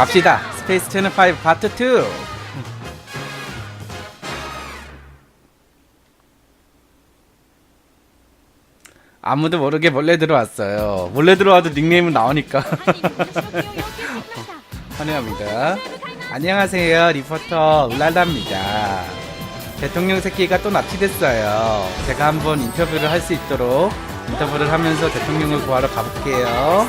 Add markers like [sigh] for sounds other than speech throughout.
갑시다. 스페이스 채널 5 파트 2. 아무도 모르게 몰래 들어왔어요. 몰래 들어와도 닉네임은 나오니까. [laughs] 환영합니다. 안녕하세요. 리포터 울랄라입니다. 대통령 새끼가 또 납치됐어요. 제가 한번 인터뷰를 할 수 있도록 인터뷰를 하면서 대통령을 구하러 가볼게요.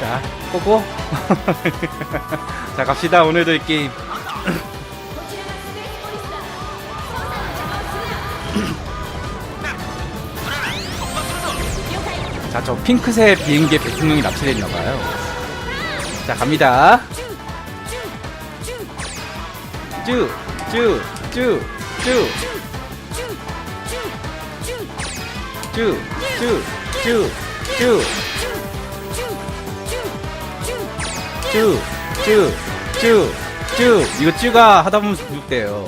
자, 꼬고. [laughs] 자, 갑시다. 오늘도 이 게임. [clears throat] 자, 저 핑크색 비행기에 대통령이 납치됐나봐요. 자, 갑니다. 쭈, 쭈, 쭈, 쭈. 쭈, 쭈, 쭈, 쭈. 쭈, 쭈, 쭈, 쭈. 이거 쭈가 하다 보면 죽대요.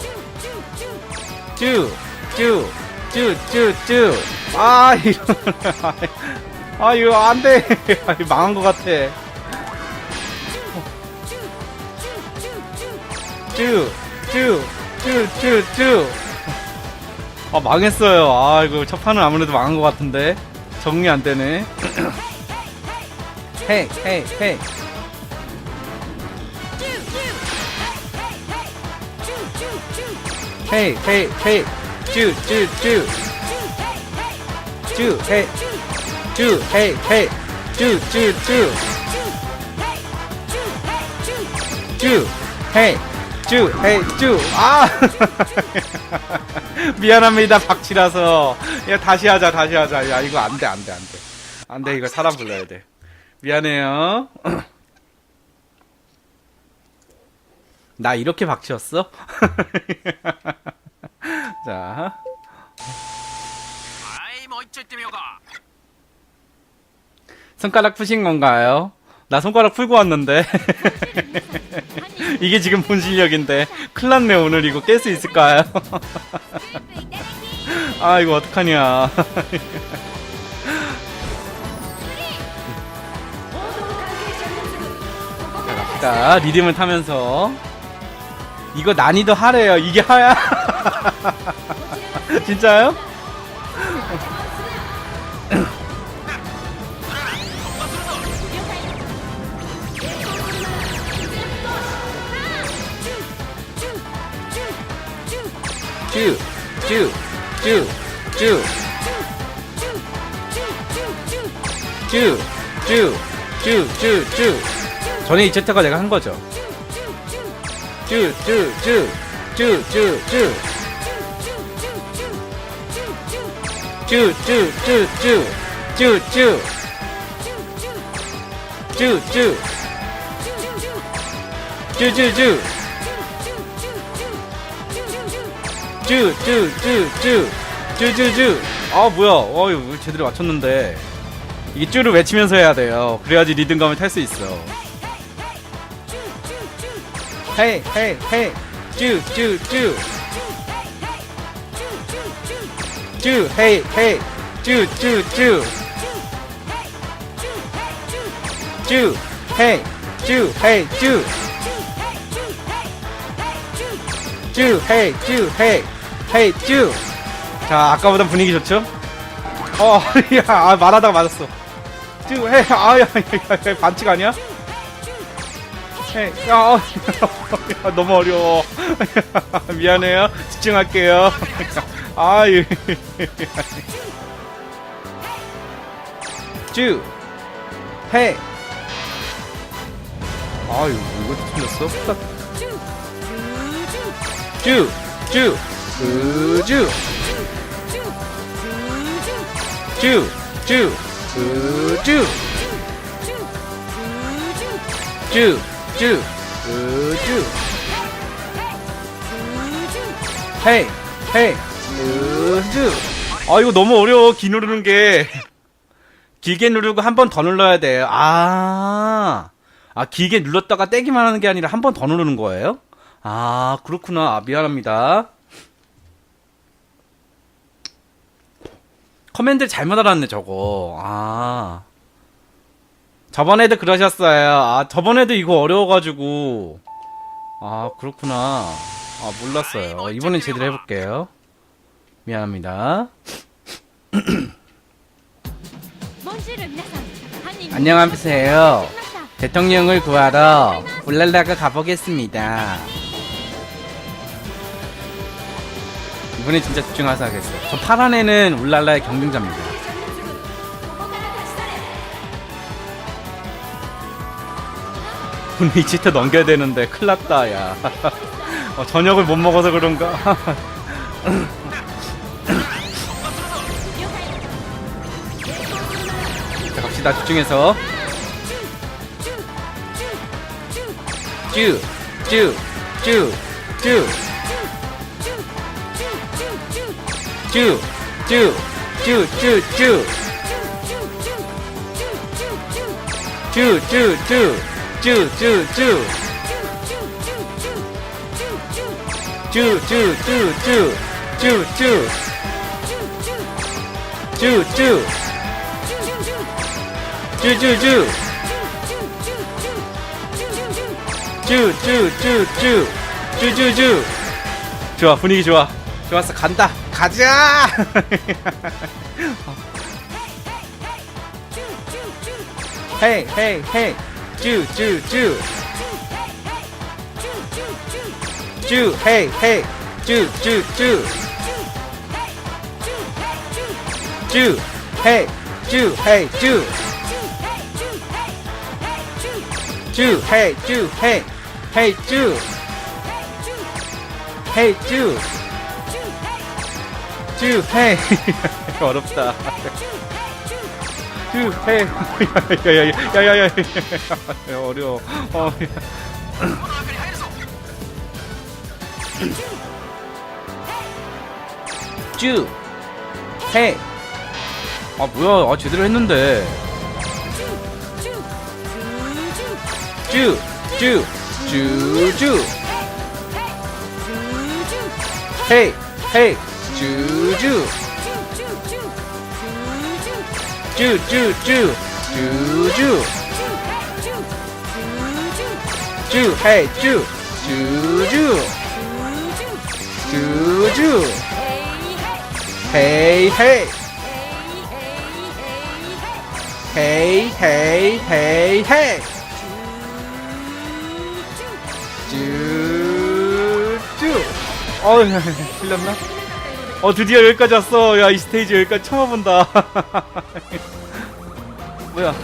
쭈, 쭈, 쭈, 쭈, 쭈. 아, 이거. 아, 이거 안 돼. [laughs] 망한 것 같아. 쭈, 쭈, 쭈, 쭈, 쭈. 아, 망했어요. 아, 이거 첫 판은 아무래도 망한 것 같은데. 정리 안 되네. [clears throat] 헤이, 헤이, 헤이. 헤이, 헤이, 헤이. 쭈, 쭈, 쭈. 쭈, 헤이. 쭈, 헤이, 헤이. 쭈, 쭈, 헤이. 쭈, 헤이, 쭈. 아! [laughs] 미안합니다, 박치라서. 야, 다시 하자, 다시 하자. 야, 이거 안 돼, 안 돼, 안 돼. 안 돼, 이거 사람 불러야 돼. 미안해요. [clears throat] 나 이렇게 박치였어? [laughs] 자. 손가락 푸신 건가요? 나 손가락 풀고 왔는데. [laughs] 이게 지금 본 실력인데. 큰일 났네, 오늘 이거 깰 수 있을까요? [laughs] 아, 이거 어떡하냐. 자, 리듬을 타면서. 이거 난이도 하래요. 이게 하야? [laughs] 진짜요? 쭈, 쭈, 쭈, 쭈. 쭈, 쭈, 쭈, 쭈, 쭈. 전에 이 채터가 내가 한 거죠. 아. 어, 있어. 헤이, 헤이, 헤이. 쭈, 쭈, 쭈. 쭈, 헤이, 헤이. 쭈, 쭈, 쭈. 쭈, 헤이. 쭈, 헤이, 쭈. 쭈, 헤이, 쭈, 헤이, 헤이, 쭈. 자, 아까보다 분위기 좋죠? 어, [laughs] 야, 아, 말하다가 맞았어. 쭈, 헤이, 아, 야, 야, 야, 야, 반칙 아니야? 야, 어, 야, 너무 어려워. 미안해요. 집중할게요. 아유. 쭈, 헤이. 아유, 이거 틀렸어? 쭈, 쭈, 으쭈, 쭈, 쭈, 으쭈, 쭈, 쭈, 으쭈, 헤이, 헤이, 으쭈. 아, 이거 너무 어려워, 기 누르는 게. [laughs] 길게 누르고 한 번 더 눌러야 돼요. 아, 아, 길게 눌렀다가 떼기만 하는 게 아니라 한 번 더 누르는 거예요? 아, 그렇구나. 아, 미안합니다. 커맨드 잘못 알았네, 저거. 아. 저번에도 그러셨어요. 아, 저번에도 이거 어려워가지고. 아, 그렇구나. 아, 몰랐어요. 이번엔 제대로 해볼게요. 미안합니다. 안녕하세요. 대통령을 구하러 울랄라가 가보겠습니다. 이번에 진짜 집중해서 하겠어요. 저 파란 애는 울랄라의 경쟁자입니다. 오늘 이 치트 넘겨야 되는데 큰일 났다, 야. [laughs] 어, 저녁을 못 먹어서 그런가? [laughs] 자, 갑시다, 집중해서. 쭈, 쭈, 쭈, 쭈, 쭈, 쭈, 쭈, 쭈, 쭈. 쭈, 쭈, 쭈, 쭈, 쭈, 쭈. 쭈, 쭈, 쭈, 쭈, 쭈, 쭈. 쭈, 쭈. 쭈, 쭈, 쭈. 쭈, 쭈, 쭈, 쭈. 쭈, 쭈, 쭈. 쭈쭈쭈. 쭈쭈쭈쭈. 쭈쭈. 쭈쭈. 쭈쭈쭈. 쭈쭈쭈쭈. 쭈쭈쭈. 좋아 분위기 좋아. 좋았어 간다. 가자! 헤이 헤이 헤이 쭈, 쭈, 쭈. 쭈, 헤이, 헤이. 쭈, 쭈, 헤이, 쭈, 헤이, 쭈. 쭈, 헤이, 쭈, 헤이. 헤이, 쭈. 헤이, 쭈. 쭈, 헤이. [laughs] 어렵다. 쭈, 헤이. 야야야야야야야. 어려워. 어. 쭈, 헤이. 아 뭐야? 아 제대로 했는데. 쭈, 쭈, 쭈, 쭈. 헤이, 헤이. 쭈, 쭈. 쭈, 쭈, 쭈. 쭈, 쭈. 쭈, 헤이, 쭈. 쭈, 쭈. 쭈, 쭈. 헤이, 헤이. 헤이, 헤이, 헤이, 헤이. 쭈쭈 어우 [laughs] 틀렸나? 어 드디어 여기까지 왔어 야 이 스테이지 여기까지 처음 와본다 [laughs] 뭐야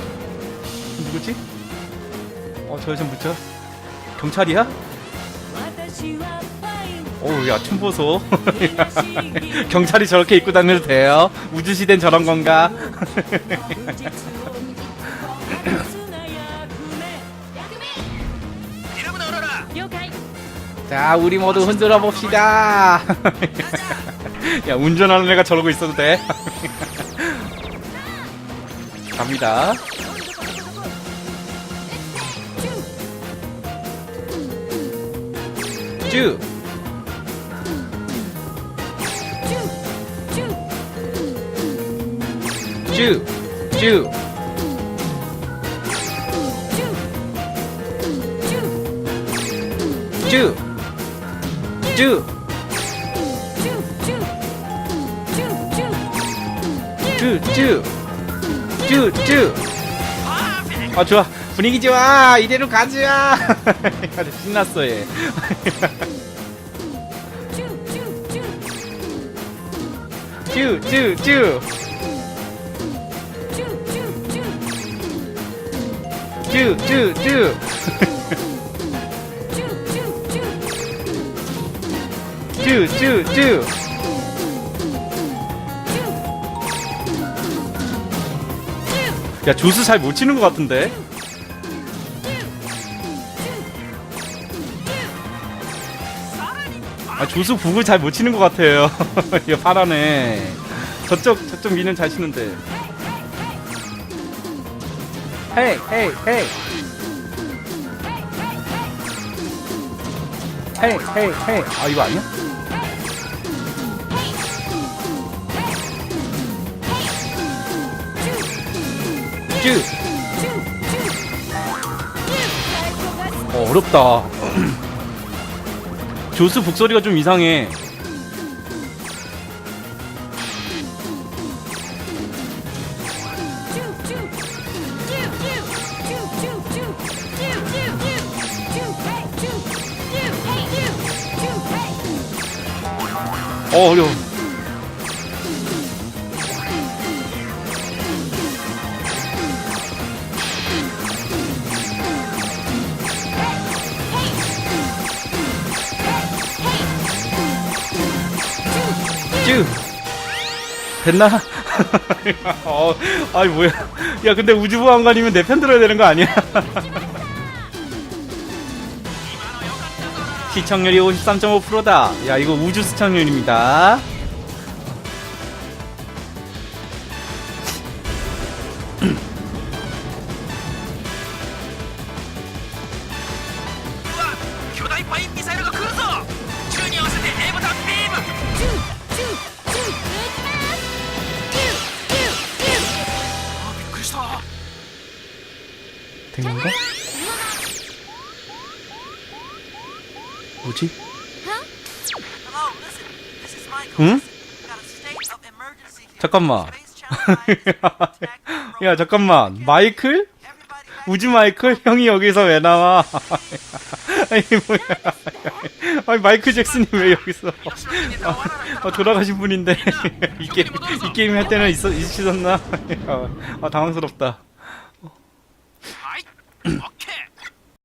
누구지? 어저 여자 뭐죠? 경찰이야? 어우 야춤 보소 [laughs] 경찰이 저렇게 입고 다녀도 돼요? 우주시대는 저런 건가? [laughs] 자, 우리 모두 흔들어 봅시다. 야, 운전하는 애가 저러고 있어도 돼. 갑니다. 쭈. 쭈. 쭈. 쭈. 쭈. 쭈, 쭈. 쭈, 쭈. 아, 좋아. 분위기 좋아. 이대로 가자. [laughs] 아주 신났어, 얘. 쭈, 쭈, 쭈. 쭈, 쭈, 쭈. [laughs] 쭈, 쭈, 쭈. 야, 조수 잘못 치는 것 같은데? 아, 조수 북을 잘 못 치는 것 같아요. [laughs] 이거 파라네. 저쪽, 저쪽 미는 잘 치는데. 헤이, 헤이, 헤이. 헤이, 헤이, 헤이. 아, 이거 아니야? 쭉. 어, 어렵다. [clears throat] 조스 북소리가 좀 이상해. 어, 어려워. 됐나? [laughs] 어, 아이 뭐야? 야 근데 우주보안관이면 내 편 들어야 되는 거 아니야? [laughs] 시청률이 53.5%다. 야 이거 우주 시청률입니다. [clears throat] 응? 잠깐만. [laughs] 야 잠깐만 마이클? 우주 마이클 형이 여기서 왜 나와? [laughs] 아니 뭐야? 아니 마이클 잭슨이 왜 여기서? 아, 아 돌아가신 분인데 [laughs] 이 게임 이 게임 할 때는 있었 있으셨나? 아, 아 당황스럽다. [clears throat]